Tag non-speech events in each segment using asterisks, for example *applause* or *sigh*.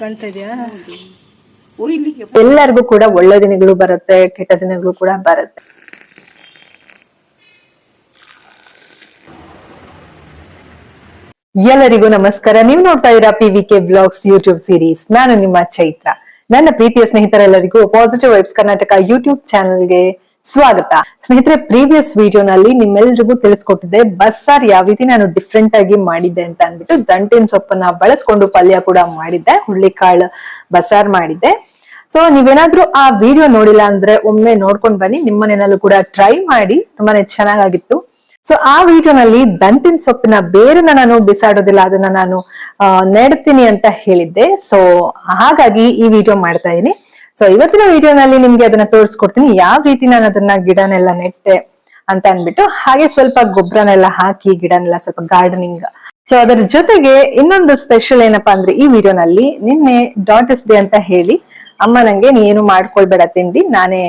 ಕಾಣ್ತಾ ಇದೆಯಾ ಎಲ್ಲರಿಗೂ ಕೂಡ ಒಳ್ಳೆ ದಿನಗಳು ಬರುತ್ತೆ ಕೆಟ್ಟ ದಿನಗಳು ಕೂಡ ಬರುತ್ತೆ. ಎಲ್ಲರಿಗೂ ನಮಸ್ಕಾರ. ನೀವು ನೋಡ್ತಾ ಇದ್ದೀರಾ P V K blogs YouTube series ನಾನು ನಿಮ್ಮ ಚೈತ್ರ. ನನ್ನ ಪ್ರೀತಿಯ ಸ್ನೇಹಿತರೆಲ್ಲರಿಗೂ ಪಾಸಿಟಿವ್ ವೈಬ್ಸ್ ಕರ್ನಾಟಕ ಯೂಟ್ಯೂಬ್ ಚಾನೆಲ್ಗೆ ಸ್ವಾಗತ. ಸ್ನೇಹಿತರೆ ಪ್ರೀವಿಯಸ್ ವಿಡಿಯೋನಲ್ಲಿ ನಿಮ್ಮೆಲ್ರಿಗೂ ತಿಳಿಸ್ಕೊಟ್ಟಿದ್ದೆ ಬಸ್ಸಾರ್ ಯಾವ ರೀತಿ ನಾನು ಡಿಫ್ರೆಂಟ್ ಆಗಿ ಮಾಡಿದ್ದೆ ಅಂತ ಅಂದ್ಬಿಟ್ಟು ದಂಟಿನ ಸೊಪ್ಪನ್ನ ಬಳಸ್ಕೊಂಡು ಪಲ್ಯ ಕೂಡ ಮಾಡಿದ್ದೆ ಹುಳ್ಳಿಕಾಳು ಬಸ್ಸಾರ್ ಮಾಡಿದ್ದೆ. ಸೊ ನೀವೇನಾದ್ರೂ ಆ ವಿಡಿಯೋ ನೋಡಿಲ್ಲ ಅಂದ್ರೆ ಒಮ್ಮೆ ನೋಡ್ಕೊಂಡ್ ಬನ್ನಿ, ನಿಮ್ಮ ಮನೆಯಲ್ಲೂ ಕೂಡ ಟ್ರೈ ಮಾಡಿ, ತುಂಬಾನೇ ಚೆನ್ನಾಗಾಗಿತ್ತು. ಸೊ ಆ ವಿಡಿಯೋನಲ್ಲಿ ದಂಟಿನ ಸೊಪ್ಪಿನ ಬೇರನ್ನ ನಾನು ಬಿಸಾಡೋದಿಲ್ಲ, ಅದನ್ನ ನಾನು ನೆಡ್ತೀನಿ ಅಂತ ಹೇಳಿದ್ದೆ. ಸೊ ಹಾಗಾಗಿ ಈ ವಿಡಿಯೋ ಮಾಡ್ತಾ ಇದೀನಿ. ಸೊ ಇವತ್ತಿನ ವಿಡಿಯೋನಲ್ಲಿ ನಿಮ್ಗೆ ಅದನ್ನ ತೋರಿಸ್ಕೊಡ್ತೀನಿ. ಯಾವ ರೀತಿ ನಾನು ಅದನ್ನ ಗಿಡನೆಲ್ಲ ನೆಟ್ಟೆ ಅಂತ ಅನ್ಬಿಟ್ಟು ಹಾಗೆ ಸ್ವಲ್ಪ ಗೊಬ್ಬರನೆಲ್ಲ ಹಾಕಿ ಗಿಡನೆಲ್ಲ ಸ್ವಲ್ಪ ಗಾರ್ಡನಿಂಗ್ ಸೊ ಅದರ ಜೊತೆಗೆ ಇನ್ನೊಂದು ಸ್ಪೆಷಲ್ ಏನಪ್ಪಾ ಅಂದ್ರೆ ಈ ವಿಡಿಯೋನಲ್ಲಿ ನಿನ್ನೆ ಡಾಟರ್ಸ್ ಡೇ ಅಂತ ಹೇಳಿ ಅಮ್ಮ ನಂಗೆ, ನೀನು ಮಾಡ್ಕೊಳ್ಬೇಡ ತಿಂಡಿ, ನಾನೇ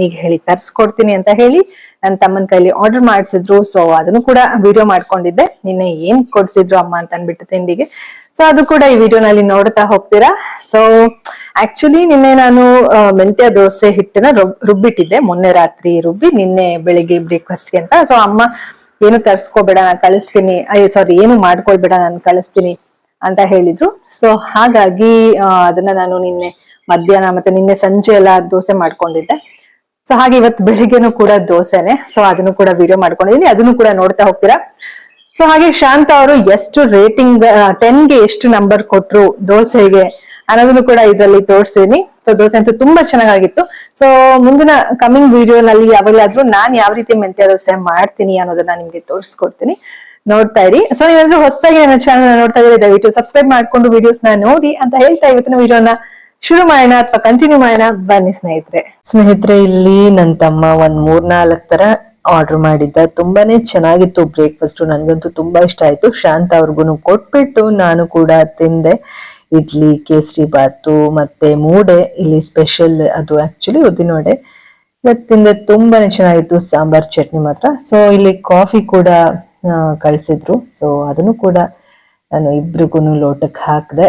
ನೀಗ್ ಹೇಳಿ ತರ್ಸ್ಕೊಡ್ತೀನಿ ಅಂತ ಹೇಳಿ ನನ್ನ ತಮ್ಮನ ಕೈಲಿ ಆರ್ಡರ್ ಮಾಡಿಸಿದ್ರು. ಸೊ ಅದನ್ನು ಕೂಡ ವಿಡಿಯೋ ಮಾಡ್ಕೊಂಡಿದ್ದೆ. ನಿನ್ನೆ ಏನ್ ಕೊಡ್ಸಿದ್ರು ಅಮ್ಮ ಅಂತ ಅನ್ಬಿಟ್ಟು ತಿಂಡಿಗೆ. ಸೊ ಅದು ಕೂಡ ಈ ವಿಡಿಯೋನಲ್ಲಿ ನೋಡ್ತಾ ಹೋಗ್ತೀರಾ? ಸೊ ಆಕ್ಚುಲಿ ನಿನ್ನೆ ನಾನು ಮೆಂತ್ಯ ದೋಸೆ ಹಿಟ್ಟನ್ನ ರುಬ್- ರುಬ್ಬಿಟ್ಟಿದ್ದೆ. ಮೊನ್ನೆ ರಾತ್ರಿ ರುಬ್ಬಿ, ನಿನ್ನೆ ಬೆಳಿಗ್ಗೆ ಬ್ರೇಕ್ಫಾಸ್ಟ್ಗೆ ಅಂತ. ಸೊ ಅಮ್ಮ, ಏನು ತರ್ಸ್ಕೋಬೇಡ, ನಾನು ಕಳಿಸ್ತೀನಿ. ಅಯ್ಯೋ ಸಾರಿ ಏನು ಮಾಡ್ಕೊಳ್ಬೇಡ, ನಾನು ಕಳಿಸ್ತೀನಿ ಅಂತ ಹೇಳಿದ್ರು. ಸೊ ಹಾಗಾಗಿ ಅದನ್ನ ನಾನು ನಿನ್ನೆ ಮಧ್ಯಾಹ್ನ ಮತ್ತೆ ನಿನ್ನೆ ಸಂಜೆ ಎಲ್ಲ ದೋಸೆ ಮಾಡ್ಕೊಂಡಿದ್ದೆ. ಸೊ ಹಾಗೆ ಇವತ್ತು ಬೆಳಿಗ್ಗೆನೂ ಕೂಡ ದೋಸೆನೆ. ಸೊ ಅದನ್ನು ಕೂಡ ವಿಡಿಯೋ ಮಾಡ್ಕೊಂಡಿದೀನಿ. ಅದನ್ನು ಕೂಡ ನೋಡ್ತಾ ಹೋಗ್ತೀರಾ? ಸೊ ಹಾಗೆ ಶಾಂತ ಅವರು ಎಷ್ಟು ರೇಟಿಂಗ್ ಟೆನ್ಗೆ ಎಷ್ಟು ನಂಬರ್ ಕೊಟ್ರು ದೋಸೆಗೆ ಅನ್ನೋದನ್ನು ಕೂಡ ಇದರಲ್ಲಿ ತೋರಿಸ್ತೀನಿ ಸೊ ದೋಸೆ ಅಂತೂ ತುಂಬಾ ಚೆನ್ನಾಗಿತ್ತು ಸೊ ಮುಂದಿನ ಕಮಿಂಗ್ ವಿಡಿಯೋನಲ್ಲಿ ಯಾವಾಗಲಾದ್ರೂ ನಾನ್ ಯಾವ ರೀತಿ ಮೆಂತ್ಯ ದೋಸೆ ಮಾಡ್ತೀನಿ ಅನ್ನೋದನ್ನ ನಿಮ್ಗೆ ತೋರಿಸ್ಕೊಡ್ತೀನಿ. ನೋಡ್ತಾ ಇರಿ. ಸೊ ನೀವೇನಾದ್ರೂ ಹೊಸದಾಗಿ ನನ್ನ ಚಾನಲ್ ನೋಡ್ತಾ ಇದ್ರೆ ದಯವಿಟ್ಟು ಸಬ್ಸ್ಕ್ರೈಬ್ ಮಾಡ್ಕೊಂಡು ವಿಡಿಯೋಸ್ನ ನೋಡಿ ಅಂತ ಹೇಳ್ತಾ ಇವತ್ತಿನ ವಿಡಿಯೋನ ಶುರು ಮಾಡೋಣ ಅಥವಾ ಕಂಟಿನ್ಯೂ ಮಾಡೋಣ ಬನ್ನಿ ಸ್ನೇಹಿತರೆ. ಸ್ನೇಹಿತರೆ, ಇಲ್ಲಿ ನನ್ನ ತಮ್ಮ ಒಂದ್ ಮೂರ್ನಾಲ್ಕ್ ತರ ಆರ್ಡರ್ ಮಾಡಿದ್ದ, ತುಂಬಾನೇ ಚೆನ್ನಾಗಿತ್ತು ಬ್ರೇಕ್ಫಾಸ್ಟು ನನಗಂತೂ ತುಂಬಾ ಇಷ್ಟ ಆಯ್ತು. ಶಾಂತ ಅವ್ರಿಗೂ ಕೊಟ್ಬಿಟ್ಟು ನಾನು ಕೂಡ ತಿಂದೆ. ಇಡ್ಲಿ, ಕೇಸರಿ ಬಾತು, ಮತ್ತೆ ಮೂಡೆ, ಇಲ್ಲಿ ಸ್ಪೆಷಲ್ ಅದು ಆ್ಯಕ್ಚುಲಿ ಉದ್ದಿನೋಡೆ ಬಟ್ ತಿಂದೆ, ತುಂಬಾನೇ ಚೆನ್ನಾಗಿತ್ತು. ಸಾಂಬಾರ್ ಚಟ್ನಿ ಮಾತ್ರ. ಸೊ ಇಲ್ಲಿ ಕಾಫಿ ಕೂಡ ಕಳ್ಸಿದ್ರು. ಸೊ ಅದನ್ನು ಕೂಡ ನಾನು ಇಬ್ರಿಗೂ ಲೋಟಕ್ಕೆ ಹಾಕಿದೆ,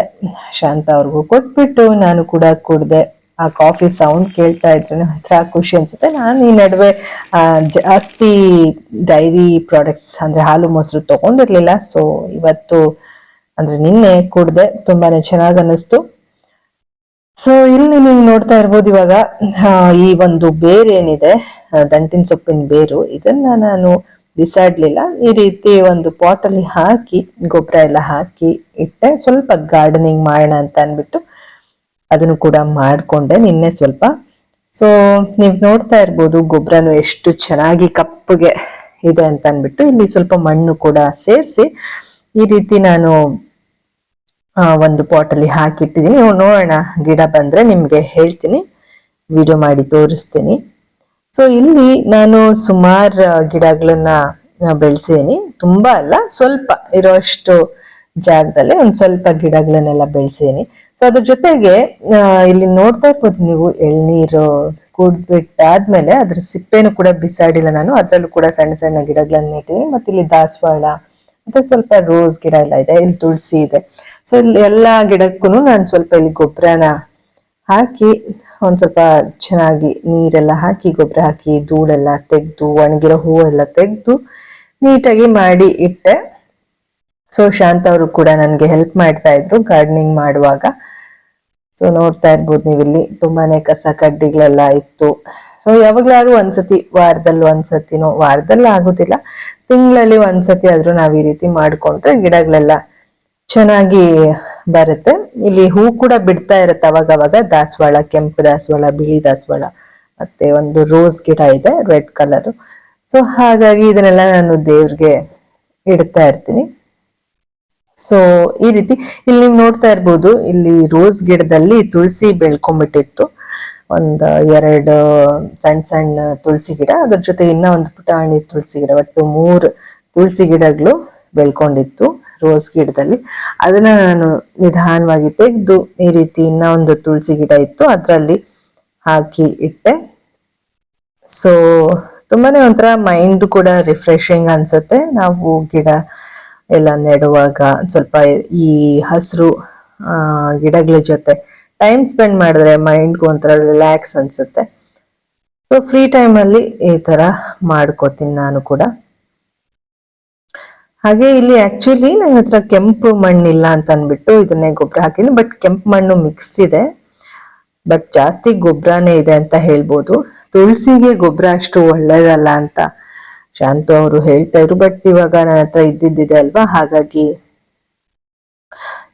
ಶಾಂತ ಅವ್ರಿಗೂ ಕೊಟ್ಬಿಟ್ಟು ನಾನು ಕೂಡ ಕುಡ್ದೆ. ಆ ಕಾಫಿ ಸೌಂಡ್ ಕೇಳ್ತಾ ಇದ್ರೆ ಹತ್ರ ಖುಷಿ ಅನ್ಸುತ್ತೆ. ನಾನು ಈ ನಡುವೆ ಜಾಸ್ತಿ ಡೈರಿ ಪ್ರಾಡಕ್ಟ್ಸ್ ಅಂದ್ರೆ ಹಾಲು ಮೊಸರು ತಗೊಂಡಿರ್ಲಿಲ್ಲ. ಸೊ ಇವತ್ತು ಅಂದ್ರೆ ನಿನ್ನೆ ಕುಡ್ದೆ ತುಂಬಾನೇ ಚೆನ್ನಾಗ್ ಅನ್ನಿಸ್ತು. ಸೊ ಇಲ್ಲಿ ನೀವು ನೋಡ್ತಾ ಇರ್ಬೋದು ಇವಾಗ ಈ ಒಂದು ಬೇರ್ ಏನಿದೆ ದಂಟಿನ ಸೊಪ್ಪಿನ ಬೇರು, ಇದನ್ನ ನಾನು ಬಿಸಾಡ್ಲಿಲ್ಲ. ಈ ರೀತಿ ಒಂದು ಪಾಟಲ್ಲಿ ಹಾಕಿ, ಗೊಬ್ಬರ ಎಲ್ಲ ಹಾಕಿ ಇಟ್ಟೆ. ಸ್ವಲ್ಪ ಗಾರ್ಡನಿಂಗ್ ಮಾಡೋಣ ಅಂತ ಅನ್ಬಿಟ್ಟು ಅದನ್ನು ಕೂಡ ಮಾಡಿಕೊಂಡೆ ನಿನ್ನೆ ಸ್ವಲ್ಪ. ಸೊ ನೀವು ನೋಡ್ತಾ ಇರ್ಬೋದು ಗೊಬ್ಬರನು ಎಷ್ಟು ಚೆನ್ನಾಗಿ ಕಪ್ಪಗೆ ಇದೆ ಅಂತ ಅಂದ್ಬಿಟ್ಟು ಇಲ್ಲಿ ಸ್ವಲ್ಪ ಮಣ್ಣು ಕೂಡ ಸೇರಿಸಿ ಈ ರೀತಿ ನಾನು ಒಂದು ಪಾಟಲ್ಲಿ ಹಾಕಿಟ್ಟಿದ್ದೀನಿ. ನೋಡೋಣ, ಗಿಡ ಬಂದ್ರೆ ನಿಮಗೆ ಹೇಳ್ತೀನಿ. ವಿಡಿಯೋ ಮಾಡಿ ತೋರಿಸ್ತೀನಿ. ಸೊ ಇಲ್ಲಿ ನಾನು ಸುಮಾರು ಗಿಡಗಳನ್ನ ಬೆಳೆಸಿದ್ದೀನಿ. ತುಂಬಾ ಅಲ್ಲ, ಸ್ವಲ್ಪ ಇರೋಷ್ಟು ಜಾಗದಲ್ಲಿ ಒಂದ್ ಸ್ವಲ್ಪ ಗಿಡಗಳನ್ನೆಲ್ಲ ಬೆಳೆಸಿದೀನಿ ಸೊ ಅದ್ರ ಜೊತೆಗೆ ಇಲ್ಲಿ ನೋಡ್ತಾ ಇರ್ಬೋದು ನೀವು ಎಳ್ನೀರು ಕುಡ್ಬಿಟ್ಟಾದ್ಮೇಲೆ ಅದ್ರ ಸಿಪ್ಪೆನು ಕೂಡ ಬಿಸಾಡಿಲ್ಲ ನಾನು. ಅದ್ರಲ್ಲೂ ಕೂಡ ಸಣ್ಣ ಸಣ್ಣ ಗಿಡಗಳನ್ನ ನೆಟ್ಟಿದ್ದೀನಿ ಮತ್ತೆ ಇಲ್ಲಿ ದಾಸವಾಳ, ಮತ್ತೆ ಸ್ವಲ್ಪ ರೋಸ್ ಗಿಡ ಎಲ್ಲ ಇದೆ. ಇಲ್ಲಿ ತುಳಸಿ ಇದೆ. ಸೊ ಇಲ್ಲಿ ಎಲ್ಲಾ ಗಿಡಕ್ಕೂ ನಾನು ಸ್ವಲ್ಪ ಇಲ್ಲಿ ಗೊಬ್ಬರನ ಹಾಕಿ, ಒಂದ್ ಸ್ವಲ್ಪ ಚೆನ್ನಾಗಿ ನೀರೆಲ್ಲ ಹಾಕಿ ಗೊಬ್ಬರ ಹಾಕಿ, ಧೂಳೆಲ್ಲ ತೆಗ್ದು, ಒಣಗಿರೋ ಹೂವೆಲ್ಲ ತೆಗ್ದು ನೀಟಾಗಿ ಮಾಡಿ ಇಟ್ಟೆ. ಸೊ ಶಾಂತ ಅವರು ಕೂಡ ನನಗೆ ಹೆಲ್ಪ್ ಮಾಡ್ತಾ ಇದ್ರು ಗಾರ್ಡನಿಂಗ್ ಮಾಡುವಾಗ. ಸೊ ನೋಡ್ತಾ ಇರ್ಬೋದು ನೀವಿಲ್ಲಿ ತುಂಬಾನೇ ಕಸ ಕಡ್ಡಿಗಳೆಲ್ಲ ಇತ್ತು. ಸೊ ಯಾವಾಗ್ಲಾರು ಒಂದ್ಸತಿ ವಾರದಲ್ಲಿ ಒಂದ್ಸತಿನೋ, ವಾರದಲ್ಲಿ ಆಗೋದಿಲ್ಲ. ತಿಂಗಳಲ್ಲಿ ಒಂದ್ಸತಿ ಆದ್ರೂ ನಾವು ಈ ರೀತಿ ಮಾಡ್ಕೊಂಡ್ರೆ ಗಿಡಗಳೆಲ್ಲ ಚೆನ್ನಾಗಿ ಬರುತ್ತೆ. ಇಲ್ಲಿ ಹೂ ಕೂಡ ಬಿಡ್ತಾ ಇರುತ್ತೆ ಅವಾಗ ಅವಾಗ ದಾಸವಾಳ, ಕೆಂಪು ದಾಸವಾಳ, ಬಿಳಿ ದಾಸವಾಳ, ಮತ್ತೆ ಒಂದು ರೋಸ್ ಗಿಡ ಇದೆ ರೆಡ್ ಕಲರ್ ಸೊ ಹಾಗಾಗಿ ಇದನ್ನೆಲ್ಲ ನಾನು ದೇವ್ರಿಗೆ ಇಡ್ತಾ ಇರ್ತೀನಿ. ಸೊ ಈ ರೀತಿ ಇಲ್ಲಿ ನೀವು ನೋಡ್ತಾ ಇರ್ಬೋದು, ಇಲ್ಲಿ ರೋಸ್ ಗಿಡದಲ್ಲಿ ತುಳಸಿ ಬೆಳ್ಕೊಂಡ್ಬಿಟ್ಟಿತ್ತು. ಒಂದು, ಎರಡು ಸಣ್ಣ ಸಣ್ಣ ತುಳಸಿ ಗಿಡ. ಅದ್ರ ಜೊತೆ ಇನ್ನ ಒಂದು ಪುಟಾಣಿ ತುಳಸಿ ಗಿಡ, ಒಟ್ಟು ಮೂರು ತುಳಸಿ ಗಿಡಗಳು ಬೆಳ್ಕೊಂಡಿತ್ತು ರೋಸ್ ಗಿಡದಲ್ಲಿ. ಅದನ್ನ ನಾನು ನಿಧಾನವಾಗಿ ತೆಗೆದು ಈ ರೀತಿ ಇನ್ನ ಒಂದು ತುಳಸಿ ಗಿಡ ಇತ್ತು, ಅದರಲ್ಲಿ ಹಾಕಿ ಇಟ್ಟೆ. ಸೊ ತುಂಬಾನೇ ಒಂಥರ ಮೈಂಡ್ ಕೂಡ ರಿಫ್ರೆಶಿಂಗ್ ಅನ್ಸುತ್ತೆ. ನಾವು ಗಿಡ ಎಲ್ಲ ನೆಡುವಾಗ ಸ್ವಲ್ಪ ಈ ಹಸಿರು ಗಿಡಗಳ ಜೊತೆ ಟೈಮ್ ಸ್ಪೆಂಡ್ ಮಾಡಿದ್ರೆ ಮೈಂಡ್ಗೂ ಒಂಥರ ರಿಲ್ಯಾಕ್ಸ್ ಅನ್ಸುತ್ತೆ. ಸೊ ಫ್ರೀ ಟೈಮಲ್ಲಿ ಈ ತರ ಮಾಡ್ಕೋತೀನಿ ನಾನು ಕೂಡ. ಹಾಗೆ ಇಲ್ಲಿ ಆಕ್ಚುಲಿ ನನ್ನ ಹತ್ರ ಕೆಂಪು ಮಣ್ಣಿಲ್ಲ ಅಂತ ಅಂದ್ಬಿಟ್ಟು ಇದನ್ನೇ ಗೊಬ್ಬರ ಹಾಕಿನಿ ಬಟ್ ಕೆಂಪು ಮಣ್ಣು ಮಿಕ್ಸ್ ಇದೆ. ಬಟ್ ಜಾಸ್ತಿ ಗೊಬ್ಬರನೇ ಇದೆ ಅಂತ ಹೇಳ್ಬೋದು. ತುಳಸಿಗೆ ಗೊಬ್ಬರ ಅಷ್ಟು ಒಳ್ಳೇದಲ್ಲ ಅಂತ ಶಾಂತು ಅವರು ಹೇಳ್ತಾ ಇದ್ರು ಬಟ್ ಇವಾಗ ನನ್ನ ಹತ್ರ ಇದ್ದಿದ್ದಿದೆ ಅಲ್ವಾ? ಹಾಗಾಗಿ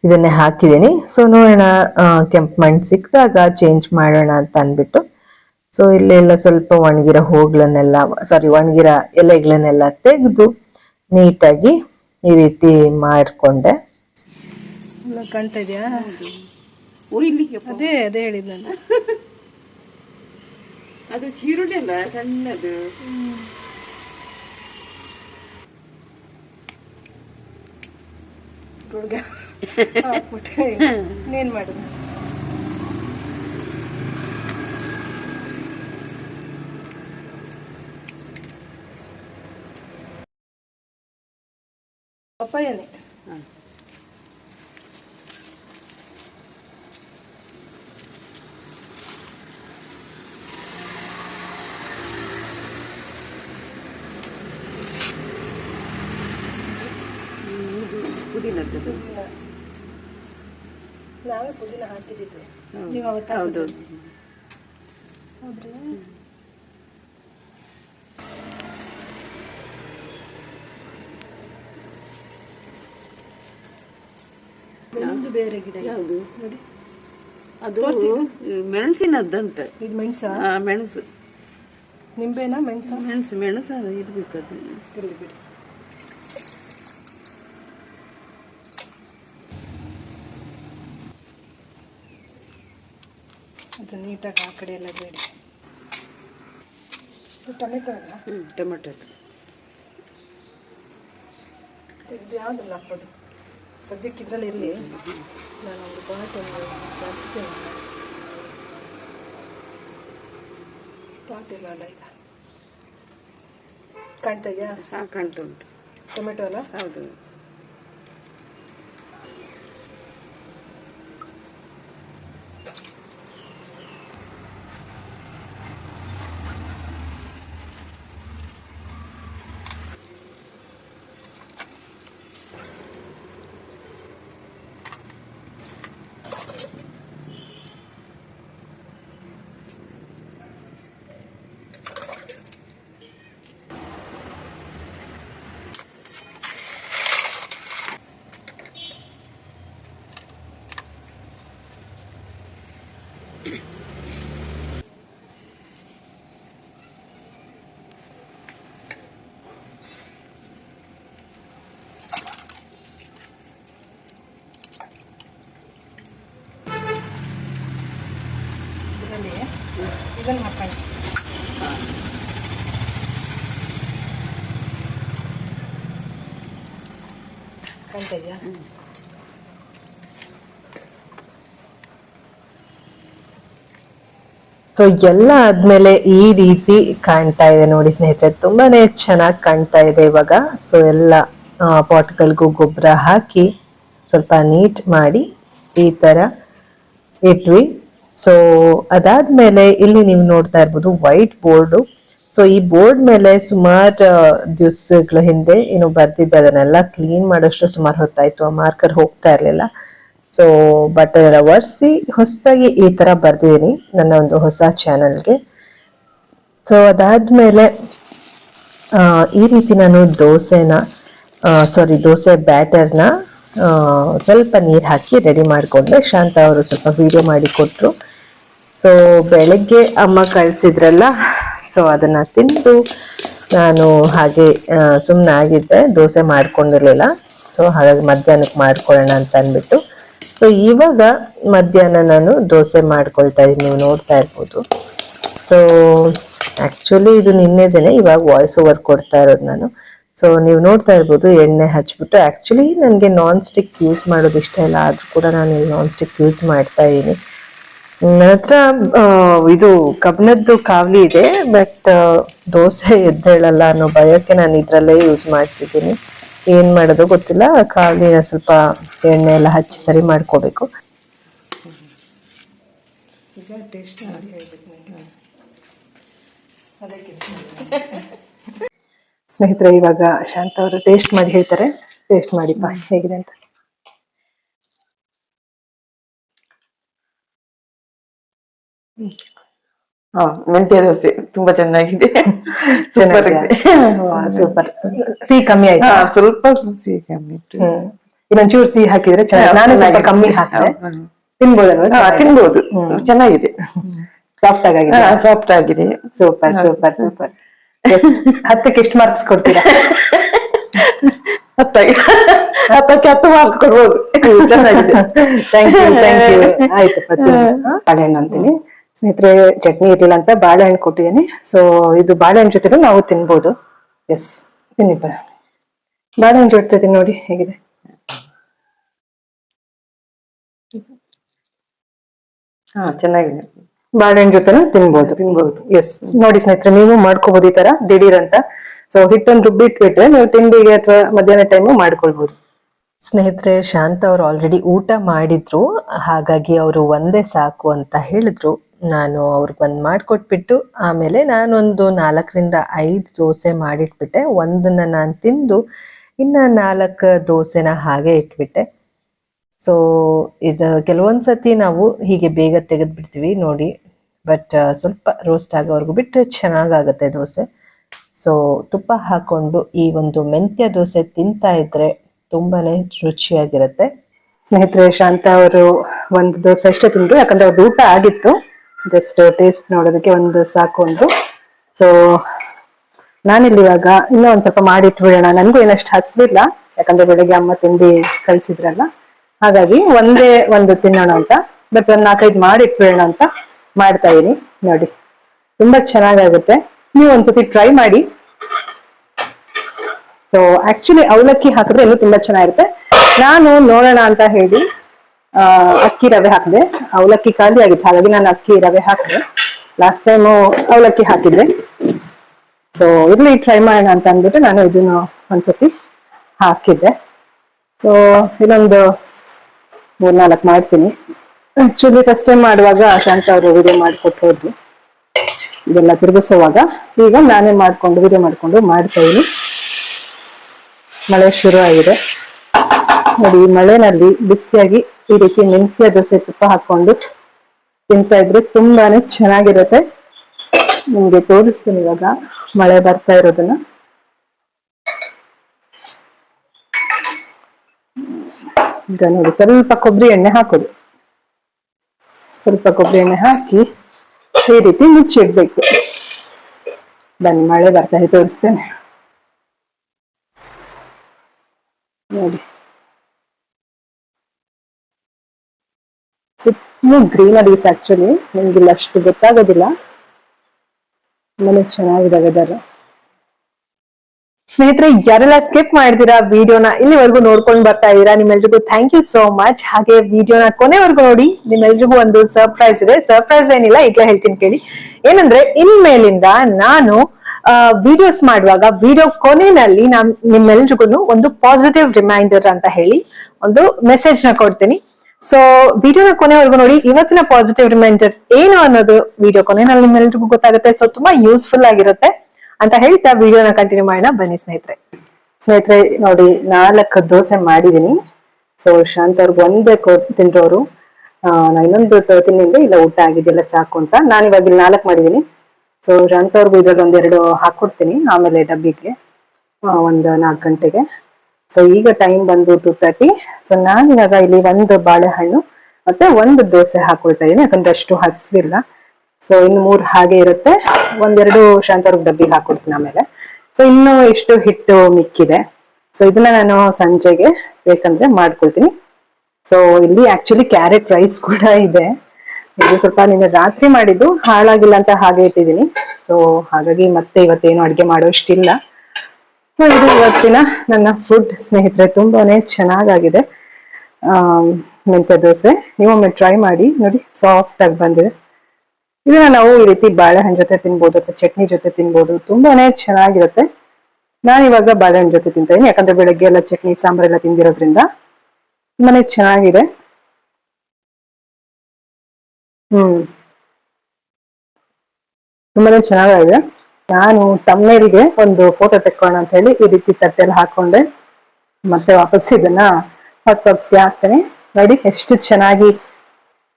ಇದನ್ನೇ ಹಾಕಿದ್ದೀನಿ. ಸೊ ನೋಡೋಣ ಕೆಂಪು ಮಣ್ಣು ಸಿಕ್ಕಿದಾಗ ಚೇಂಜ್ ಮಾಡೋಣ ಅಂತ ಅಂದ್ಬಿಟ್ಟು. ಸೊ ಇಲ್ಲೆಲ್ಲ ಸ್ವಲ್ಪ ಒಣಗಿರ ಹೋಗ್ಲನ್ನೆಲ್ಲ ಸಾರಿ ಒಣಗಿರ ಎಲೆಗಳನ್ನೆಲ್ಲ ತೆಗೆದು ನೀಟಾಗಿ ಈ ರೀತಿ ಮಾಡಿಕೊಂಡೆ. ಕಾಣ್ತಾ ಇದೆಯಾ? ಅದೇ ಅದೇ ಹೇಳಿದ್ ನಾನು. ಅದು ಚೀರುಳ್ಳಿ ಅಲ್ಲ ಸಣ್ಣದು. ಹುಡುಗ ಹಾಕ್ಬಿಟ್ಟೆ ಇನ್ನೇನು ಮಾಡಿದ ಪಪ್ಪಾಯನೇ ಪುದೀನದ್ದು ನಾವೇ ಪುದೀನ ಹಾಕಿದ್ದಿದ್ದು ನೀವು ಅವತ್ತು ಹೌದು. ಹೌದ್ರಿ? ಒಂದು ಬೇರೆ ಗಿಡ. ಯಾವುದು? ನೋಡಿ. ಅದು ಮೆಣಸಿನದ್ದಂತ. ಇದು ಮೆಣಸ? ನಿಂಬೆನಾ ಮೆಣಸು? ಮೆಣಸು ಮೆಣಸು ಇರ್ಬೇಕು ಅದು. ಇರಲಿ ಬಿಡಿ. ಅದು ನೀಟಾಗಿ ಆ ಕಡೆ ಎಲ್ಲ ಬೇಡಿ. ಇದು ಟೊಮೆಟೊ ಅಲ್ಲ? ಹ್ಞೂ ಟೊಮೆಟೊ ಇದು ಯಾವುದಲ್ಲ ಹಾಕ್ಬೋದು? ಸದ್ಯಕ್ಕೆ ಇದರಲ್ಲಿ ಇರಲಿ ನಾನು ಒಂದು ಪಾಟ್ ಒಂದು ಬಳಸ್ತೀನಿ ಪಾಟ್ ಇಲ್ವಲ್ಲ ಈಗ. ಕಾಣ್ತಾ ಇದೆಯಾ? ಹಾಂ ಕಾಣ್ತಾ ಉಂಟು. ಟೊಮೆಟೊ ಅಲ್ಲ? ಹೌದು ಇದರಲ್ಲಿ ಇದನ್ನು ಹಾಕೋಣ ಕಾಣ್ತಾ ಸೊ ಎಲ್ಲ ಆದ್ಮೇಲೆ ಈ ರೀತಿ ಕಾಣ್ತಾ ಇದೆ ನೋಡಿ ಸ್ನೇಹಿತರೆ. ತುಂಬಾನೇ ಚೆನ್ನಾಗಿ ಕಾಣ್ತಾ ಇದೆ ಇವಾಗ. ಸೊ ಎಲ್ಲ ಪಾಟ್ಗಳಿಗೂ ಗೊಬ್ಬರ ಹಾಕಿ ಸ್ವಲ್ಪ ನೀಟ್ ಮಾಡಿ ಈ ತರ ಇಟ್ವಿ. ಸೊ ಅದಾದ್ಮೇಲೆ ಇಲ್ಲಿ ನೀವು ನೋಡ್ತಾ ಇರ್ಬೋದು ವೈಟ್ ಬೋರ್ಡು ಸೊ ಈ ಬೋರ್ಡ್ ಮೇಲೆ ಸುಮಾರು ದಿವಸಗಳ ಹಿಂದೆ ಏನು ಬರ್ತಿದ್ದೆ ಅದನ್ನೆಲ್ಲ ಕ್ಲೀನ್ ಮಾಡೋಷ್ಟು ಸುಮಾರು ಹೊತ್ತಾಯ್ತು. ಆ ಮಾರ್ಕರ್ ಹೋಗ್ತಾ ಇರಲಿಲ್ಲ. ಸೊ ಬಟ್ ಅದೆಲ್ಲ ಒರೆಸಿ ಹೊಸದಾಗಿ ಈ ತರ ಬರ್ದಿದ್ದೀನಿ ನನ್ನ ಒಂದು ಹೊಸ ಚಾನಲ್ಗೆ ಸೊ ಅದಾದ್ಮೇಲೆ ಈ ರೀತಿ ನಾನು ದೋಸೆನ ಸಾರಿ ದೋಸೆ ಬ್ಯಾಟರ್ನ ಸ್ವಲ್ಪ ನೀರು ಹಾಕಿ ರೆಡಿ ಮಾಡಿಕೊಂಡೆ. ಶಾಂತ ಅವರು ಸ್ವಲ್ಪ ವಿಡಿಯೋ ಮಾಡಿ ಕೊಟ್ಟರು ಸೊ ಬೆಳಗ್ಗೆ ಅಮ್ಮ ಕಳಿಸಿದ್ರಲ್ಲ ಸೊ ಅದನ್ನು ತಿಂದು ನಾನು ಹಾಗೆ ಸುಮ್ಮನೆ ಆಗಿದ್ದೆ, ದೋಸೆ ಮಾಡ್ಕೊಂಡಿರಲಿಲ್ಲ. ಸೊ ಹಾಗಾಗಿ ಮಧ್ಯಾಹ್ನಕ್ಕೆ ಮಾಡ್ಕೊಳ್ಳೋಣ ಅಂತ ಅಂದ್ಬಿಟ್ಟು. ಸೊ ಇವಾಗ ಮಧ್ಯಾಹ್ನ ನಾನು ದೋಸೆ ಮಾಡ್ಕೊಳ್ತಾ ಇದ್ದೀನಿ, ನೀವು ನೋಡ್ತಾ ಇರ್ಬೋದು. ಸೊ ಆ್ಯಕ್ಚುಲಿ ಇದು ನಿನ್ನೆದೇನೆ ಇವಾಗ ವಾಯ್ಸ್ ಓವರ್ ಕೊಡ್ತಾ ಇರೋದು ನಾನು. ಸೊ ನೀವು ನೋಡ್ತಾ ಇರ್ಬೋದು, ಎಣ್ಣೆ ಹಚ್ಬಿಟ್ಟು ಆ್ಯಕ್ಚುಲಿ ನನಗೆ ನಾನ್ ಸ್ಟಿಕ್ ಯೂಸ್ ಮಾಡೋದು ಇಷ್ಟ ಇಲ್ಲ, ಆದರೂ ಕೂಡ ನಾನು ನಾನ್ ಸ್ಟಿಕ್ ಯೂಸ್ ಮಾಡ್ತಾ ಇದ್ದೀನಿ. ನನ್ನ ಹತ್ರ ಇದು ಕಬ್ಬಿಣದ್ದು ಕಾವಲಿ ಇದೆ ಬಟ್ ದೋಸೆ ಎದ್ದೇಳಲ್ಲ ಅನ್ನೋ ಭಯಕ್ಕೆ ನಾನು ಇದರಲ್ಲೇ ಯೂಸ್ ಮಾಡ್ತಿದ್ದೀನಿ. ಏನ್ ಮಾಡೋದು ಗೊತ್ತಿಲ್ಲ ಕಾವಲಿನ ಸ್ವಲ್ಪ ಎಣ್ಣೆ ಎಲ್ಲ ಹಚ್ಚಿ ಸರಿ ಮಾಡ್ಕೋಬೇಕು. ಮಾಡಿ ಸ್ನೇಹಿತರೆ ಇವಾಗ ಶಾಂತ ಅವರು ಟೇಸ್ಟ್ ಮಾಡಿ ಹೇಳ್ತಾರೆ. ಟೇಸ್ಟ್ ಮಾಡಿಪ್ಪ ಹೇಗಿದೆ ಅಂತ. ಮೆಂತ್ಯ ದೋಸೆ ತುಂಬಾ ಚೆನ್ನಾಗಿದೆ. *laughs* ಸೂಪರ್ ಸೂಪರ್ ಸಿಹಿ ಕಮ್ಮಿ ಆಯ್ತಾ? ಸ್ವಲ್ಪ ಸಿಹಿ ಕಮ್ಮಿ ಇತ್ತು. ಇನ್ನೊಂಚೂರು ಸಿಹಿ ಹಾಕಿದ್ರೆ ಚೆನ್ನಾಗಿ ನಾನು ಸ್ವಲ್ಪ ಕಮ್ಮಿ ಹಾಕಿದೆ ಹ್ಮ್. ತಿನ್ಬೋದಲ್ವಾ? ತಿನ್ಬೋದು. ಚೆನ್ನಾಗಿದೆ. ಸಾಫ್ಟ್ ಆಗಿದೆ ಸಾಫ್ಟ್ ಆಗಿದೆ. Super super super. ಹತ್ತಕ್ಕೆ ಎಷ್ಟು ಮಾರ್ಕ್ಸ್ ಕೊಡ್ತೀರಾ? ಹತ್ತಾಗಿ ಹತ್ತಕ್ಕೆ ಹತ್ತು ಮಾರ್ಕ್ ಕೊಡ್ಬೋದು. ಚೆನ್ನಾಗಿದೆ. ಥ್ಯಾಂಕ್ ಯು ಥ್ಯಾಂಕ್ ಯು ಆಯ್ತಪ್ಪ ತಿನ್ನು. ಅಂತೀನಿ. ಸ್ನೇಹಿತರೆ ಚಟ್ನಿ ಇರ್ಲಿಲ್ಲ ಅಂತ ಬಾಳೆಹಣ್ಣು ಕೊಟ್ಟಿದ್ದೀನಿ. ಸೊ ಇದು ಬಾಳೆಹಣ್ಣು ಜೊತೆ ನಾವು ತಿನ್ಬೋದು. ಎಸ್ ತಿನ್ನಿ ಬಾಳೆಹಣ್ಣು ಜೊತೆ ತಿನ್ನಿ ನೋಡಿ ಹೇಗಿದೆ? ಹಾ ಚೆನ್ನಾಗಿದೆ. ಬಾಳೆಹಣ್ಣು ಜೊತೆ ತಿನ್ಬೋದು. ತಿನ್ಬೋದು. ಎಸ್ ನೋಡಿ ಸ್ನೇಹಿತರೆ ನೀವು ಮಾಡ್ಕೋಬಹುದು ಈ ತರ ದಿಢೀರ್ ಅಂತ ಸೊ ಹಿಟ್ಟನ್ನು ರುಬ್ಬಿಟ್ಬಿಟ್ರೆ ನೀವು ತಿಂಡಿಗೆ ಅಥವಾ ಮಧ್ಯಾಹ್ನ ಟೈಮು ಮಾಡ್ಕೊಳ್ಬಹುದು ಸ್ನೇಹಿತರೆ ಶಾಂತ ಅವರು ಆಲ್ರೆಡಿ ಊಟ ಮಾಡಿದ್ರು. ಹಾಗಾಗಿ ಅವರು ಒಂದೇ ಸಾಕು ಅಂತ ಹೇಳಿದ್ರು. ನಾನು ಅವ್ರಿಗೆ ಒಂದು ಮಾಡಿಕೊಟ್ಬಿಟ್ಟು ಆಮೇಲೆ ನಾನೊಂದು ನಾಲ್ಕರಿಂದ ಐದು ದೋಸೆ ಮಾಡಿಟ್ಬಿಟ್ಟೆ. ಒಂದನ್ನು ನಾನು ತಿಂದು ಇನ್ನು ನಾಲ್ಕು ದೋಸೆನ ಹಾಗೆ ಇಟ್ಬಿಟ್ಟೆ. ಸೊ ಇದು ಕೆಲವೊಂದು ಸತಿ ನಾವು ಹೀಗೆ ಬೇಗ ತೆಗೆದ್ಬಿಡ್ತೀವಿ ನೋಡಿ. ಬಟ್ ಸ್ವಲ್ಪ ರೋಸ್ಟ್ ಆಗೋವರೆಗೂ ಬಿಟ್ಟರೆ ಚೆನ್ನಾಗಾಗುತ್ತೆ ದೋಸೆ. ಸೊ ತುಪ್ಪ ಹಾಕ್ಕೊಂಡು ಈ ಒಂದು ಮೆಂತ್ಯ ದೋಸೆ ತಿಂತಾ ಇದ್ರೆ ತುಂಬಾ ರುಚಿಯಾಗಿರುತ್ತೆ. ಸ್ನೇಹಿತರೆ, ಶಾಂತ ಅವರು ಒಂದು ದೋಸೆ ಅಷ್ಟೇ ತಿಂದರು, ಯಾಕಂದ್ರೆ ಅವ್ರದ್ದು ಊಟ ಆಗಿತ್ತು. ಜಸ್ಟ್ ಟೇಸ್ಟ್ ನೋಡೋದಕ್ಕೆ ಒಂದು ಸಾಕು ಒಂದು ಸೊ ನಾನಿಲ್ಲಿ ಇವಾಗ ಇನ್ನೂ ಒಂದ್ ಸ್ವಲ್ಪ ಮಾಡಿಟ್ಬಿಡೋಣ ನನಗೂ ಏನಷ್ಟು ಹಸಿವಿಲ್ಲ ಯಾಕಂದ್ರೆ ಬೆಳಗ್ಗೆ ಅಮ್ಮ ತಿಂಡಿ ಕಳ್ಸಿದ್ರಲ್ಲ. ಹಾಗಾಗಿ ಒಂದೇ ಒಂದು ತಿನ್ನೋಣ ಅಂತ. ಬಟ್ ಒಂದ್ ನಾಲ್ಕೈದು ಮಾಡಿ ಇಟ್ಬಿಡೋಣ ಅಂತ ಮಾಡ್ತಾ ಇದೀನಿ. ನೋಡಿ, ತುಂಬಾ ಚೆನ್ನಾಗಾಗುತ್ತೆ. ನೀವು ಒಂದ್ಸತಿ ಟ್ರೈ ಮಾಡಿ. ಸೊ ಆಕ್ಚುಲಿ ಅವಲಕ್ಕಿ ಹಾಕಿದ್ರೆ ಇನ್ನೂ ತುಂಬಾ ಚೆನ್ನಾಗಿರುತ್ತೆ. ನಾನು ನೋಡೋಣ ಅಂತ ಹೇಳಿ ಅಕ್ಕಿ ರವೆ ಹಾಕಿದೆ. ಅವಲಕ್ಕಿ ಖಾಲಿ ಆಗಿತ್ತು, ಹಾಗಾಗಿ ನಾನು ಅಕ್ಕಿ ರವೆ ಹಾಕಿದೆ. ಲಾಸ್ಟ್ ಟೈಮು ಅವಲಕ್ಕಿ ಹಾಕಿದ್ದೆ. ಸೊ ಇರ್ಲಿ ಟ್ರೈ ಮಾಡೋಣ ಅಂತ ಅಂದ್ಬಿಟ್ಟು ನಾನು ಇದನ್ನು ಒಂದ್ಸತಿ ಹಾಕಿದ್ದೆ. ಸೊ ಇದೊಂದು ಮೂರ್ನಾಲ್ಕು ಮಾಡ್ತೀನಿ. ಆಕ್ಚುಲಿ ಫಸ್ಟ್ ಟೈಮ್ ಮಾಡುವಾಗ ಶಾಂತ ಅವರು ವಿಡಿಯೋ ಮಾಡಿಕೊಟ್ಟು ಇದೆಲ್ಲ ತಿರುಗಿಸುವಾಗ. ಈಗ ನಾನೇ ಮಾಡ್ಕೊಂಡು ವಿಡಿಯೋ ಮಾಡ್ಕೊಂಡು ಮಾಡ್ತಾ ಇದ್ದೀನಿ. ಮಳೆ ಶುರು ಆಗಿದೆ. ನೋಡಿ ಮಳೆನಲ್ಲಿ ಬಿಸಿಯಾಗಿ ಈ ರೀತಿ ಮೆಂತ್ಯ ದೋಸೆ ತುಪ್ಪ ಹಾಕೊಂಡು ತಿಂತಾ ಇದ್ರೆ ತುಂಬಾನೇ ಚೆನ್ನಾಗಿರುತ್ತೆ. ನಿಮ್ಗೆ ತೋರಿಸ್ತೀನಿ ಇವಾಗ ಮಳೆ ಬರ್ತಾ ಇರೋದನ್ನ. ಈಗ ನೋಡಿ, ಸ್ವಲ್ಪ ಕೊಬ್ಬರಿ ಎಣ್ಣೆ ಹಾಕೋದು. ಸ್ವಲ್ಪ ಕೊಬ್ಬರಿ ಎಣ್ಣೆ ಹಾಕಿ ಈ ರೀತಿ ಮುಚ್ಚಿಡ್ಬೇಕು ಬನ್ನಿ, ಮಳೆ ಬರ್ತಾ ತೋರಿಸ್ತೇನೆ. ನೋಡಿ. ಸುತ್ತಲೂ ಗ್ರೀನರೀಸ್ ಆಕ್ಚುಲಿ ನಿಮ್ಗಿಲ್ಲ ಅಷ್ಟು ಗೊತ್ತಾಗೋದಿಲ್ಲ. ಮನೆ ಚೆನ್ನಾಗಿದೆ ವೆದರ್ ಸ್ನೇಹಿತರೆ, ಯಾರೆಲ್ಲ ಸ್ಕಿಪ್ ಮಾಡಿದಿರಾ ವಿಡಿಯೋನ ಇಲ್ಲಿವರೆಗೂ ನೋಡ್ಕೊಂಡು ಬರ್ತಾ ಇದ್ದೀರಾ, ನಿಮ್ಮೆಲ್ರಿಗೂ ಥ್ಯಾಂಕ್ ಯು ಸೋ ಮಚ್ ಹಾಗೆ ವಿಡಿಯೋನ ಕೊನೆವರೆಗೂ ನೋಡಿ, ನಿಮ್ಮೆಲ್ರಿಗೂ ಒಂದು ಸರ್ಪ್ರೈಸ್ ಇದೆ. ಸರ್ಪ್ರೈಸ್ ಏನಿಲ್ಲ ಈಗಲೇ ಹೇಳ್ತೀನಿ ಕೇಳಿ. ಏನಂದ್ರೆ, ಇನ್ಮೇಲಿಂದ ನಾನು ವಿಡಿಯೋಸ್ ಮಾಡುವಾಗ ವಿಡಿಯೋ ಕೊನೆಯಲ್ಲಿ ನಾನ್ ನಿಮ್ಮೆಲ್ರಿಗೂ ಒಂದು ಪಾಸಿಟಿವ್ ರಿಮೈಂಡರ್ ಅಂತ ಹೇಳಿ, ಒಂದು ಮೆಸೇಜ್ನ ಕೊಡ್ತೀನಿ. ಸೊ ವಿಡಿಯೋನ ಕೊನೆವರೆಗೂ ನೋಡಿ, ಇವತ್ತಿನ ಪಾಸಿಟಿವ್ ರಿಮೈಂಡರ್ ಏನು ಅನ್ನೋದು ವಿಡಿಯೋ ಕೊನೆಯಲ್ಲಿ ನಿಮ್ಮೆಲ್ರಿಗೂ ಗೊತ್ತಾಗುತ್ತೆ. ಸೊ ತುಂಬಾ ಯೂಸ್ಫುಲ್ ಆಗಿರುತ್ತೆ. ಅಂತ ಹೇಳ್ತಾ ವಿಡಿಯೋನ ಕಂಟಿನ್ಯೂ ಮಾಡೋಣ. ಬನ್ನಿ ಸ್ನೇಹಿತರೆ. ಸ್ನೇಹಿತರೆ, ನೋಡಿ, ನಾಲ್ಕು ದೋಸೆ ಮಾಡಿದೀನಿ ಸೊ ಶಾಂತ ಅವ್ರಿಗೆ ಒಂದೇ ತಿಂದ್ರವರು ನಾ ಇನ್ನೊಂದು ತಿನ್ನಿಂದ ತಿನ್ನಿಂದೆ ಇಲ್ಲ, ಊಟ ಆಗಿದೆಯಲ್ಲ ಸಾಕು ಅಂತ. ನಾನು ಇವಾಗ ಇಲ್ಲಿ ನಾಲ್ಕು ಮಾಡಿದ್ದೀನಿ. ಸೊ ಶಾಂತ ಅವ್ರಿಗೂ ಇದ್ರಲ್ಲಿ ಒಂದೆರಡು ಹಾಕೊಡ್ತೀನಿ, ಆಮೇಲೆ ಡಬ್ಬಿಗೆ. ಒಂದು ನಾಲ್ಕು ಗಂಟೆಗೆ. ಸೊ ಈಗ ಟೈಮ್ ಬಂದು ಟು ತರ್ಟಿ ಸೊ ನಾನು ಇವಾಗ ಇಲ್ಲಿ ಒಂದು ಬಾಳೆಹಣ್ಣು ಮತ್ತೆ ಒಂದು ದೋಸೆ ಹಾಕೊಳ್ತಾ ಇದ್ದೀನಿ. ಯಾಕಂದ್ರೆ ಅಷ್ಟು ಹಸಿವಿಲ್ಲ. ಸೊ ಇನ್ನು ಮೂರ್ ಹಾಗೆ ಇರುತ್ತೆ. ಒಂದೆರಡು ಶಾಂತವ್ರಿಗೆ ಡಬ್ಬಿ ಹಾಕೊಡ್ತೀನಿ ಆಮೇಲೆ. ಸೊ ಇನ್ನು ಇಷ್ಟು ಹಿಟ್ಟು ಮಿಕ್ಕಿದೆ. ಸೊ ಇದನ್ನ ನಾನು ಸಂಜೆಗೆ ಬೇಕಂದ್ರೆ ಮಾಡ್ಕೊಳ್ತೀನಿ. ಸೊ ಇಲ್ಲಿ ಆಕ್ಚುಲಿ ಕ್ಯಾರೆಟ್ ರೈಸ್ ಕೂಡ ಇದೆ. ಇದು ಸ್ವಲ್ಪ ನಿನ್ನೆ ರಾತ್ರಿ ಮಾಡಿದ್ದು. ಹಾಳಾಗಿಲ್ಲ ಅಂತ ಹಾಗೆ ಇಟ್ಟಿದ್ದೀನಿ. ಸೊ ಹಾಗಾಗಿ ಮತ್ತೆ ಇವತ್ತೇನು ಅಡ್ಗೆ ಮಾಡೋಷ್ಟಿಲ್ಲ ಸೊ ಇದು ಇವತ್ತಿನ ನನ್ನ ಫುಡ್ ಸ್ನೇಹಿತರೆ, ತುಂಬಾನೇ ಚೆನ್ನಾಗಾಗಿದೆ. ಮೆಂತ್ಯ ದೋಸೆ. ನೀವೊಮ್ಮೆ ಟ್ರೈ ಮಾಡಿ, ನೋಡಿ ಸಾಫ್ಟ್ ಆಗಿ ಬಂದಿದೆ. ಇದನ್ನ ನಾವು ಈ ರೀತಿ ಬಾಳೆಹಣ್ಣು ಜೊತೆ ತಿನ್ಬೋದು ಅಥವಾ ಚಟ್ನಿ ಜೊತೆ ತಿನ್ಬೋದು. ತುಂಬಾನೇ ಚೆನ್ನಾಗಿರುತ್ತೆ. ನಾನು ಇವಾಗ ಬಾಳೆಹಣ್ಣು ಜೊತೆ ತಿಂತೀನಿ ಯಾಕಂದ್ರೆ ಬೆಳಗ್ಗೆ ಎಲ್ಲ ಚಟ್ನಿ ಸಾಂಬಾರೆಲ್ಲ ತಿಂದಿರೋದ್ರಿಂದ ತುಂಬಾನೇ ಚೆನ್ನಾಗಿದೆ. ಹ್ಮ್. ತುಂಬಾನೇ ಚೆನ್ನಾಗಿದೆ ನಾನು ತಮ್ಮೇರಿಗೆ ಒಂದು ಫೋಟೋ ತೆಕ್ಕೋಣ ಅಂತ ಹೇಳಿ ಈ ರೀತಿ ತಟ್ಟೆಲ್ಲಿ ಹಾಕೊಂಡೆ. ಮತ್ತೆ ವಾಪಸ್ ಇದನ್ನ ಹಾಟ್ ಬಾಕ್ಸ್ಗೆ ಹಾಕ್ತೇನೆ. ನೋಡಿ, ಎಷ್ಟು ಚೆನ್ನಾಗಿ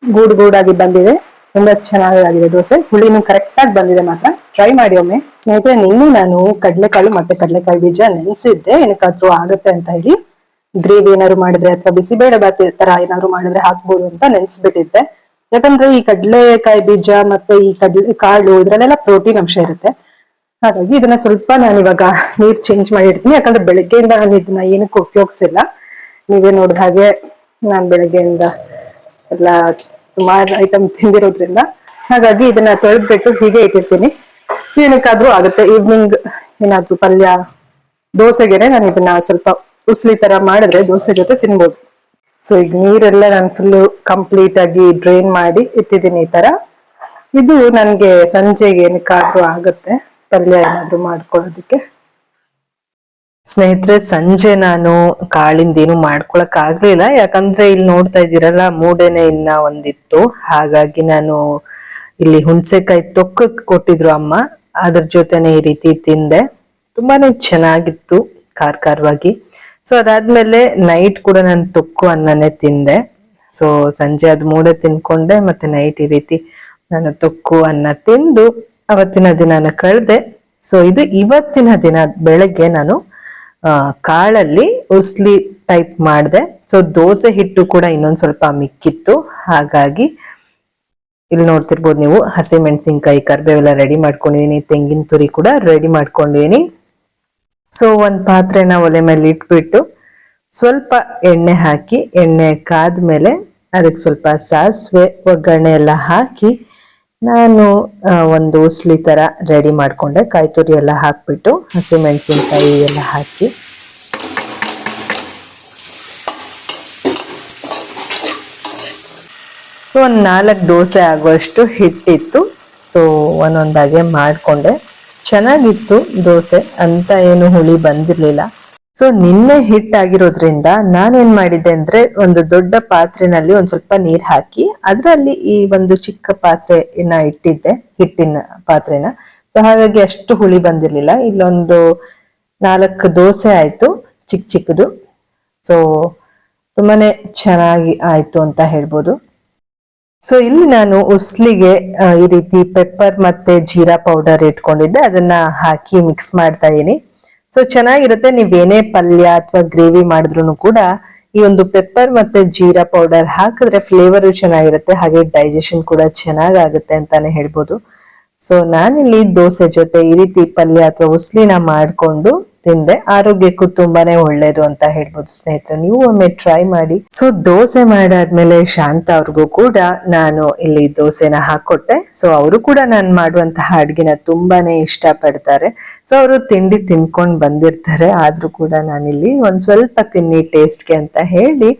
ಗೂಡ್ ಗೂಡಾಗಿ ಬಂದಿದೆ. ತುಂಬಾ ಚೆನ್ನಾಗಿದೆ ದೋಸೆ. ಹುಳಿನೂ ಕರೆಕ್ಟ್ ಆಗಿ ಬಂದಿದೆ ಮಾತ್ರ. ಟ್ರೈ ಮಾಡಿ ಒಮ್ಮೆ. ಸ್ನೇಹಿತರೆ, ನಿನ್ನೆ ನಾನು ಕಡಲೆಕಾಳು ಮತ್ತೆ ಕಡಲೆಕಾಯಿ ಬೀಜ ನೆನೆಸಿದ್ದೆ. ಏನಕ್ಕಾದ್ರೂ ಆಗುತ್ತೆ ಅಂತ ಹೇಳಿ. ಗ್ರೇವಿ ಏನಾದ್ರು ಮಾಡಿದ್ರೆ ಅಥವಾ ಬಿಸಿಬೇಳೆ ಬಾತ್ ತರ ಏನಾದ್ರು ಮಾಡಿದ್ರೆ ಹಾಕ್ಬೋದು ಅಂತ ನೆನ್ಸ್ಬಿಟ್ಟಿದ್ದೆ. ಯಾಕಂದ್ರೆ ಈ ಕಡಲೆಕಾಯಿ ಬೀಜ ಮತ್ತೆ ಈ ಕಡ್ಲೆ ಕಾಳು ಇದ್ರಲ್ಲೆಲ್ಲ ಪ್ರೋಟೀನ್ ಅಂಶ ಇರುತ್ತೆ. ಹಾಗಾಗಿ ಇದನ್ನ ಸ್ವಲ್ಪ ನಾನು ಇವಾಗ ನೀರ್ ಚೇಂಜ್ ಮಾಡಿ ಇಡ್ತೀನಿ. ಯಾಕಂದ್ರೆ ಬೆಳಗ್ಗೆಯಿಂದ ನಾನು ಇದನ್ನ ಏನಕ್ಕೂ ಉಪಯೋಗಿಸಿಲ್ಲ. ನೀವೇ ನೋಡಿದ ಹಾಗೆ ನಾನು ಬೆಳಗ್ಗೆಯಿಂದ ಎಲ್ಲ ಸುಮಾರು ಐಟಮ್ ತಿಂದಿರೋದ್ರಿಂದ. ಹಾಗಾಗಿ ಇದನ್ನ ತೊಳೆದ್ಬಿಟ್ಟು ಹೀಗೆ ಇಟ್ಟಿರ್ತೀನಿ. ಏನಕ್ಕಾದ್ರೂ ಆಗುತ್ತೆ. ಈವ್ನಿಂಗ್ ಏನಾದ್ರೂ ಪಲ್ಯ, ದೋಸೆಗೆನೆ ನಾನು ಇದನ್ನ ಸ್ವಲ್ಪ ಉಸ್ಲಿ ತರ ಮಾಡಿದ್ರೆ ದೋಸೆ ಜೊತೆ ತಿನ್ಬೋದು. ಸೊ ಈಗ ನೀರೆಲ್ಲ ನಾನು ಫುಲ್ಲು ಕಂಪ್ಲೀಟ್ ಆಗಿ ಡ್ರೈನ್ ಮಾಡಿ ಇಟ್ಟಿದ್ದೀನಿ ಈ ತರ. ಇದು ನನ್ಗೆ ಸಂಜೆಗೆ ಏನಕ್ಕಾದ್ರೂ ಆಗುತ್ತೆ. ಪಲ್ಯ ಏನಾದ್ರೂ ಮಾಡ್ಕೊಳ್ಳೋದಕ್ಕೆ? ಸ್ನೇಹಿತರೆ, ಸಂಜೆ ನಾನು ಕಾಳಿಂದ ಏನು ಮಾಡ್ಕೊಳಕ್ ಆಗ್ಲಿಲ್ಲ. ಯಾಕಂದ್ರೆ ಇಲ್ಲಿ ನೋಡ್ತಾ ಇದ್ದೀರಲ್ಲ, ಮೂಡೇನೆ ಇನ್ನ ಒಂದಿತ್ತು. ಹಾಗಾಗಿ ನಾನು ಇಲ್ಲಿ ಹುಣ್ಸೆಕಾಯಿ ತೊಕ್ಕ ಕೊಟ್ಟಿದ್ರು ಅಮ್ಮ. ಅದ್ರ ಜೊತೆನೆ ಈ ರೀತಿ ತಿಂದೆ. ತುಂಬಾನೇ ಚೆನ್ನಾಗಿತ್ತು ಖಾರ ಖಾರವಾಗಿ ಸೊ ಅದಾದ್ಮೇಲೆ ನೈಟ್ ಕೂಡ ನಾನು ತೊಕ್ಕು ಅನ್ನನೇ ತಿಂದೆ. ಸೊ ಸಂಜೆ ಅದ್ ಮೂಡೆ ತಿನ್ಕೊಂಡೆ, ಮತ್ತೆ ನೈಟ್ ಈ ರೀತಿ ನಾನು ತೊಕ್ಕು ಅನ್ನ ತಿಂದು ಅವತ್ತಿನ ದಿನಾನ ಕಳೆದೆ. ಸೊ ಇದು ಇವತ್ತಿನ ದಿನ ಬೆಳಗ್ಗೆ ನಾನು ಕಾಳಲ್ಲಿ ಉಸ್ಲಿ ಟೈಪ್ ಮಾಡಿದೆ. ಸೊ ದೋಸೆ ಹಿಟ್ಟು ಕೂಡ ಇನ್ನೊಂದು ಸ್ವಲ್ಪ ಮಿಕ್ಕಿತ್ತು. ಹಾಗಾಗಿ ಇಲ್ಲಿ ನೋಡ್ತಿರ್ಬೋದು ನೀವು, ಹಸಿ ಮೆಣಸಿನ್ಕಾಯಿ ಕರ್ಬೇವೆಲ್ಲ ರೆಡಿ ಮಾಡ್ಕೊಂಡಿದ್ದೀನಿ ತೆಂಗಿನ ತುರಿ ಕೂಡ ರೆಡಿ ಮಾಡ್ಕೊಂಡಿದ್ದೀನಿ ಸೊ ಒಂದು ಪಾತ್ರೆನ ಒಲೆ ಮೇಲೆ ಇಟ್ಬಿಟ್ಟು ಸ್ವಲ್ಪ ಎಣ್ಣೆ ಹಾಕಿ, ಎಣ್ಣೆ ಕಾದ್ಮೇಲೆ ಅದಕ್ಕೆ ಸ್ವಲ್ಪ ಸಾಸಿವೆ ಒಗ್ಗರಣೆ ಎಲ್ಲ ಹಾಕಿ ನಾನು ಒಂದು ಉಸ್ಲಿ ತರ ರೆಡಿ ಮಾಡ್ಕೊಂಡೆ. ಕಾಯಿ ತುರಿ ಎಲ್ಲ ಹಾಕ್ಬಿಟ್ಟು ಹಸಿ ಮೆಣಸಿನ್ಕಾಯಿ ಎಲ್ಲ ಹಾಕಿ. ಒಂದು ನಾಲ್ಕು ದೋಸೆ ಆಗುವಷ್ಟು ಹಿಟ್ಟಿತ್ತು. ಸೊ, ಒಂದೊಂದಾಗೆ ಮಾಡಿಕೊಂಡೆ. ಚೆನ್ನಾಗಿತ್ತು ದೋಸೆ. ಅಂತ ಏನು ಹುಳಿ ಬಂದಿರ್ಲಿಲ್ಲ. ಸೊ ನಿನ್ನೆ ಹಿಟ್ ಹಿಟ್ಟಾಗಿರೋದ್ರಿಂದ ನಾನೇನ್ ಮಾಡಿದ್ದೆ ಅಂದ್ರೆ ಒಂದು ದೊಡ್ಡ ಪಾತ್ರೆನಲ್ಲಿ ಒಂದ್ ಸ್ವಲ್ಪ ನೀರ್ ಹಾಕಿ ಅದರಲ್ಲಿ ಈ ಒಂದು ಚಿಕ್ಕ ಪಾತ್ರೆನ ಇಟ್ಟಿದ್ದೆ, ಹಿಟ್ಟಿನ ಪಾತ್ರೆನ. ಸೊ ಹಾಗಾಗಿ ಅಷ್ಟು ಹುಳಿ ಬಂದಿರ್ಲಿಲ್ಲ. ಇಲ್ಲೊಂದು ನಾಲ್ಕು ದೋಸೆ ಆಯ್ತು ಚಿಕ್ಕ ಚಿಕ್ಕದು ಸೊ ತುಂಬಾನೇ ಚೆನ್ನಾಗಿ ಆಯ್ತು ಅಂತ ಹೇಳ್ಬೋದು. ಸೊ ಇಲ್ಲಿ ನಾನು ಉಸ್ಲಿಗೆ ಈ ರೀತಿ ಪೆಪ್ಪರ್ ಮತ್ತೆ ಜೀರಾ ಪೌಡರ್ ಇಟ್ಕೊಂಡಿದ್ದೆ. ಅದನ್ನ ಹಾಕಿ ಮಿಕ್ಸ್ ಮಾಡ್ತಾ ಇದೀನಿ. ಸೊ ಚೆನ್ನಾಗಿರುತ್ತೆ. ನೀವೇನೇ ಪಲ್ಯ ಅಥವಾ ಗ್ರೇವಿ ಮಾಡಿದ್ರು ಕೂಡ ಈ ಒಂದು ಪೆಪ್ಪರ್ ಮತ್ತೆ ಜೀರಾ ಪೌಡರ್ ಹಾಕಿದ್ರೆ ಫ್ಲೇವರ್ ಚೆನ್ನಾಗಿರುತ್ತೆ. ಹಾಗೆ ಡೈಜೆಷನ್ ಕೂಡ ಚೆನ್ನಾಗಾಗುತ್ತೆ ಅಂತಾನೆ ಹೇಳ್ಬೋದು. ಸೊ ನಾನಿಲ್ಲಿ ದೋಸೆ ಜೊತೆ ಈ ರೀತಿ ಪಲ್ಯ ಅಥವಾ ಉಸ್ಲಿನ ಮಾಡ್ಕೊಂಡು ತಿಂದೆ. ಆರೋಗ್ಯಕ್ಕೂ ತುಂಬಾನೇ ಒಳ್ಳೇದು ಅಂತ ಹೇಳ್ಬೋದು ಸ್ನೇಹಿತರೆ. ನೀವು ಒಮ್ಮೆ ಟ್ರೈ ಮಾಡಿ. ಸೊ ದೋಸೆ ಮಾಡಾದ್ಮೇಲೆ ಶಾಂತ ಅವ್ರಿಗೂ ಕೂಡ ನಾನು ಇಲ್ಲಿ ದೋಸೆನ ಹಾಕೊಟ್ಟೆ. ಸೊ ಅವರು ಕೂಡ ನಾನು ಮಾಡುವಂತಹ ಅಡ್ಗೆನ ತುಂಬಾನೇ ಇಷ್ಟ ಪಡ್ತಾರೆ ಸೊ ಅವರು ತಿಂಡಿ ತಿನ್ಕೊಂಡ್ ಬಂದಿರ್ತಾರೆ. ಆದ್ರೂ ಕೂಡ ನಾನಿಲ್ಲಿ ಒಂದ್ ಸ್ವಲ್ಪ ತಿನ್ನಿ ಟೇಸ್ಟ್ಗೆ ಅಂತ ಹೇಳಿ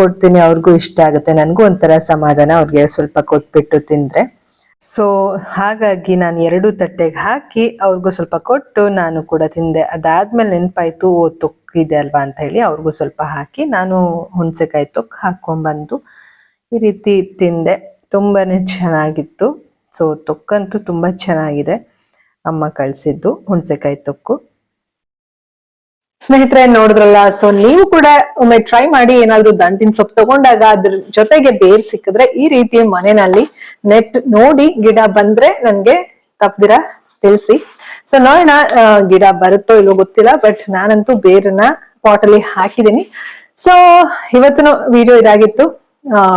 ಕೊಡ್ತೀನಿ. ಅವ್ರಿಗೂ ಇಷ್ಟ ಆಗುತ್ತೆ. ನನಗೂ ಒಂಥರ ಸಮಾಧಾನ. ಅವ್ರಿಗೆ ಸ್ವಲ್ಪ ಕೊಟ್ಬಿಟ್ಟು ತಿಂದ್ರೆ. ಸೊ ಹಾಗಾಗಿ ನಾನು ಎರಡು ತಟ್ಟೆಗೆ ಹಾಕಿ ಅವ್ರಿಗೂ ಸ್ವಲ್ಪ ಕೊಟ್ಟು ನಾನು ಕೂಡ ತಿಂದೆ. ಅದಾದ್ಮೇಲೆ ನೆನಪಾಯ್ತು, ಓ ತೊಕ್ಕಿದೆ ಅಲ್ವಾ ಅಂತ ಹೇಳಿ ಅವ್ರಿಗೂ ಸ್ವಲ್ಪ ಹಾಕಿ ನಾನು ಹುಣಸೆಕಾಯಿ ತೊಕ್ಕು ಹಾಕೊಂಡ್ಬಂದು ಈ ರೀತಿ ತಿಂದೆ. ತುಂಬಾ ಚೆನ್ನಾಗಿತ್ತು. ಸೊ ತೊಕ್ಕಂತೂ ತುಂಬ ಚೆನ್ನಾಗಿದೆ. ಅಮ್ಮ ಕಳಿಸಿದ್ದು ಹುಣಸೆಕಾಯಿ ತೊಕ್ಕು. ಸ್ನೇಹಿತರೆ ನೋಡಿದ್ರಲ್ಲ ಸೊ ನೀವು ಕೂಡ ಒಮ್ಮೆ ಟ್ರೈ ಮಾಡಿ ಏನಾದ್ರು ದಂಟಿನ ಸೊಪ್ಪು ತಗೊಂಡಾಗ ಅದ್ರ ಜೊತೆಗೆ ಬೇರ್ ಸಿಕ್ಕಿದ್ರೆ ಈ ರೀತಿ ಮನೆಯಲ್ಲಿ ನೆಟ್ ನೋಡಿ ಗಿಡ ಬಂದ್ರೆ ನನ್ಗೆ ತಪ್ಪದಿರ ತಿಳಿಸಿ. ಸೊ ನೋಡೋಣ ಗಿಡ ಬರುತ್ತೋ ಇಲ್ಲೋ ಗೊತ್ತಿಲ್ಲ ಬಟ್ ನಾನಂತೂ ಬೇರನ್ನ ಪಾಟ್ ಅಲ್ಲಿ ಹಾಕಿದೀನಿ ಸೊ ಇವತ್ತಿನ ವಿಡಿಯೋ ಇದಾಗಿತ್ತು.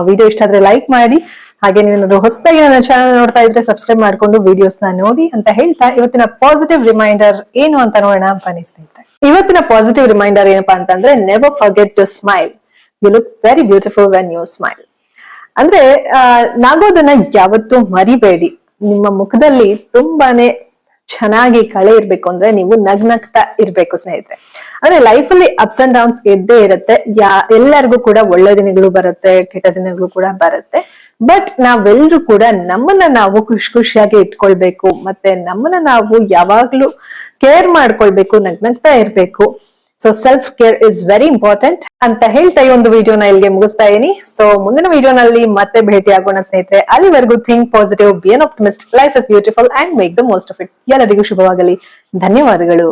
ವಿಡಿಯೋ ಇಷ್ಟ ಆದ್ರೆ ಲೈಕ್ ಮಾಡಿ. ಹಾಗೆ ನೀವೇನಾದ್ರು ಹೊಸದಾಗಿ ನನ್ನ ಚಾನಲ್ ನೋಡ್ತಾ ಇದ್ರೆ ಸಬ್ಸ್ಕ್ರೈಬ್ ಮಾಡ್ಕೊಂಡು ವಿಡಿಯೋಸ್ ನೋಡಿ ಅಂತ ಹೇಳ್ತಾ, ಇವತ್ತಿನ ಪಾಸಿಟಿವ್ ರಿಮೈಂಡರ್ ಏನು ಅಂತ ನೋಡೋಣ ಬನ್ನಿ ಸ್ನೇಹಿತರೆ ಇವತ್ತಿನ ಪಾಸಿಟಿವ್ ರಿಮೈಂಡರ್ ಏನಪ್ಪಾ ಅಂತಂದ್ರೆ never forget to smile you look very beautiful when you smile ಅಂದ್ರೆ ನಗೋದನ್ನ ಯಾವತ್ತೂ ಮರಿಬೇಡಿ. ನಿಮ್ಮ ಮುಖದಲ್ಲಿ ತುಂಬಾನೇ ಚೆನ್ನಾಗಿ ಕಳೆ ಇರ್ಬೇಕು ಅಂದ್ರೆ ನೀವು ನಗ್ನಗ್ತಾ ಇರ್ಬೇಕು ಸ್ನೇಹಿತರೆ. ಅಂದ್ರೆ ಲೈಫ್ ಅಲ್ಲಿ ಅಪ್ಸ್ ಅಂಡ್ ಡೌನ್ಸ್ ಇದ್ದೇ ಇರುತ್ತೆ. ಯಾ, ಎಲ್ಲರಿಗೂ ಕೂಡ ಒಳ್ಳೆ ದಿನಗಳು ಬರುತ್ತೆ, ಕೆಟ್ಟ ದಿನಗಳು ಕೂಡ ಬರುತ್ತೆ. ಬಟ್ ನಾವೆಲ್ಲರೂ ಕೂಡ ನಮ್ಮನ್ನ ನಾವು ಖುಷಿ ಖುಷಿಯಾಗಿ ಇಟ್ಕೊಳ್ಬೇಕು. ಮತ್ತೆ ನಮ್ಮನ್ನ ನಾವು ಯಾವಾಗ್ಲೂ ಕೇರ್ ಮಾಡ್ಕೊಳ್ಬೇಕು, ನಗ್ನಗ್ತಾ ಇರ್ಬೇಕು. So self care is very important ಅಂತ ಹೇಳ್ತಾ ಈ ಒಂದು ವಿಡಿಯೋನ ಇಲ್ಲಿಗೆ ಮುಗಿಸ್ತಾ ಇದೀನಿ. ಸೊ ಮುಂದಿನ ವಿಡಿಯೋನಲ್ಲಿ ಮತ್ತೆ ಭೇಟಿ ಆಗೋಣ ಸ್ನೇಹಿತರೆ. ಅಲ್ಲಿವರೆಗೂ think positive be an optimist life is beautiful and make the most of it ಎಲ್ಲರಿಗೂ ಶುಭವಾಗಲಿ. ಧನ್ಯವಾದಗಳು.